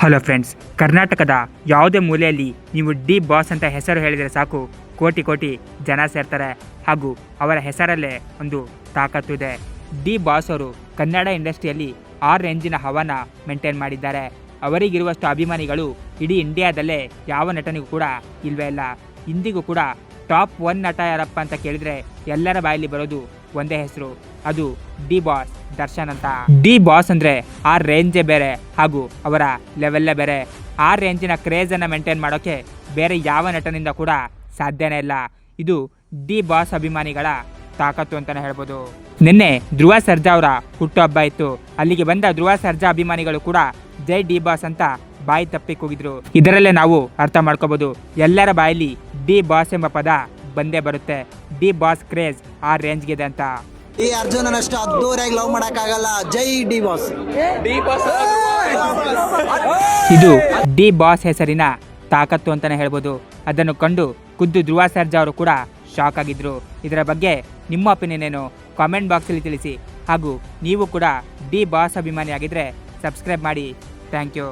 Hello friends ಕರ್ನಾಟಕದ ಯಾವುದೇ ಮೂಲೆಯಲ್ಲಿ ನೀವು ಡಿ ಬಾಸ್ ಅಂತ ಹೆಸರು ಹೇಳಿದರೆ ಸಾಕು. ಕೋಟಿ ಕೋಟಿ ಜನ ಸೇರ್ತಾರೆ ಹಾಗೂ ಅವರ ಹೆಸರಲ್ಲೇ ಒಂದು ತಾಕತ್ತು ಇದೆ. ಡಿ ಬಾಸ್ ಅವರು ಕನ್ನಡ ಇಂಡಸ್ಟ್ರಿಯಲ್ಲಿ ಆರು ರೇಂಜಿನ ಹವಾನ ಮೇಂಟೈನ್ ಮಾಡಿದ್ದಾರೆ. ಅವರಿಗಿರುವಷ್ಟು ಅಭಿಮಾನಿಗಳು ಇಡೀ ಇಂಡಿಯಾದಲ್ಲೇ ಯಾವ ನಟನಿಗೂ ಕೂಡ ಇಲ್ಲವೇ ಇಲ್ಲ. ಇಂದಿಗೂ ಕೂಡ ಟಾಪ್ ಒನ್ ನಟ ಯಾರಪ್ಪ ಅಂತ ಕೇಳಿದರೆ ಎಲ್ಲರ ಬಾಯಲ್ಲಿ ಬರೋದು ಒಂದೇ ಹೆಸರು. ಅದು ಡಿ ಬಾಸ್ ದರ್ಶನ್ ಅಂತ. ಡಿ ಬಾಸ್ ಅಂದರೆ ಆ ರೇಂಜೇ ಬೇರೆ ಹಾಗೂ ಅವರ ಲೆವೆಲ್ಲೇ ಬೇರೆ. ಆ ರೇಂಜಿನ ಕ್ರೇಜನ್ನು ಮೇಂಟೈನ್ ಮಾಡೋಕ್ಕೆ ಬೇರೆ ಯಾವ ನಟನಿಂದ ಕೂಡ ಸಾಧ್ಯನೇ ಇಲ್ಲ. ಇದು ಡಿ ಬಾಸ್ ಅಭಿಮಾನಿಗಳ ತಾಕತ್ತು ಅಂತಲೇ ಹೇಳ್ಬೋದು. ನಿನ್ನೆ ಧ್ರುವ ಸರ್ಜಾ ಅವರ ಹುಟ್ಟುಹಬ್ಬ ಇತ್ತು. ಅಲ್ಲಿಗೆ ಬಂದ ಧ್ರುವ ಸರ್ಜಾ ಅಭಿಮಾನಿಗಳು ಕೂಡ ಜೈ ಡಿ ಬಾಸ್ ಅಂತ ಬಾಯಿ ತಪ್ಪಿ ಕೂಗಿದ್ರು. ಇದರಲ್ಲೇ ನಾವು ಅರ್ಥ ಮಾಡ್ಕೋಬಹುದು ಎಲ್ಲರ ಬಾಯಲ್ಲಿ ಡಿ ಬಾಸ್ ಎಂಬ ಪದ ಬಂದೇ ಬರುತ್ತೆ. ಡಿ ಬಾಸ್ ಕ್ರೇಜ್ ಆ ರೇಂಜ್ಗಿದೆ ಅಂತ. ಈ ಅರ್ಜುನನಷ್ಟು ಅದ್ದೂರಿಯಾಗಿ ಲವ್ ಮಾಡಕ್ಕಾಗಲ್ಲ. ಜೈ ಡಿ ಬಾಸ್. ಇದು ಡಿ ಬಾಸ್ ಹೆಸರಿನ ತಾಕತ್ತು ಅಂತಾನೆ ಹೇಳ್ಬೋದು. ಅದನ್ನು ಕಂಡು ಖುದ್ದು ಧ್ರುವ ಸರ್ಜಾ ಅವರು ಕೂಡ ಶಾಕ್ ಆಗಿದ್ರು. ಇದರ ಬಗ್ಗೆ ನಿಮ್ಮ ಒಪಿನಿಯನ್ ಏನು? ಕಾಮೆಂಟ್ ಬಾಕ್ಸಲ್ಲಿ ತಿಳಿಸಿ. ಹಾಗೂ ನೀವು ಕೂಡ ಡಿ ಬಾಸ್ ಅಭಿಮಾನಿ ಆಗಿದ್ರೆ ಸಬ್ಸ್ಕ್ರೈಬ್ ಮಾಡಿ. Thank you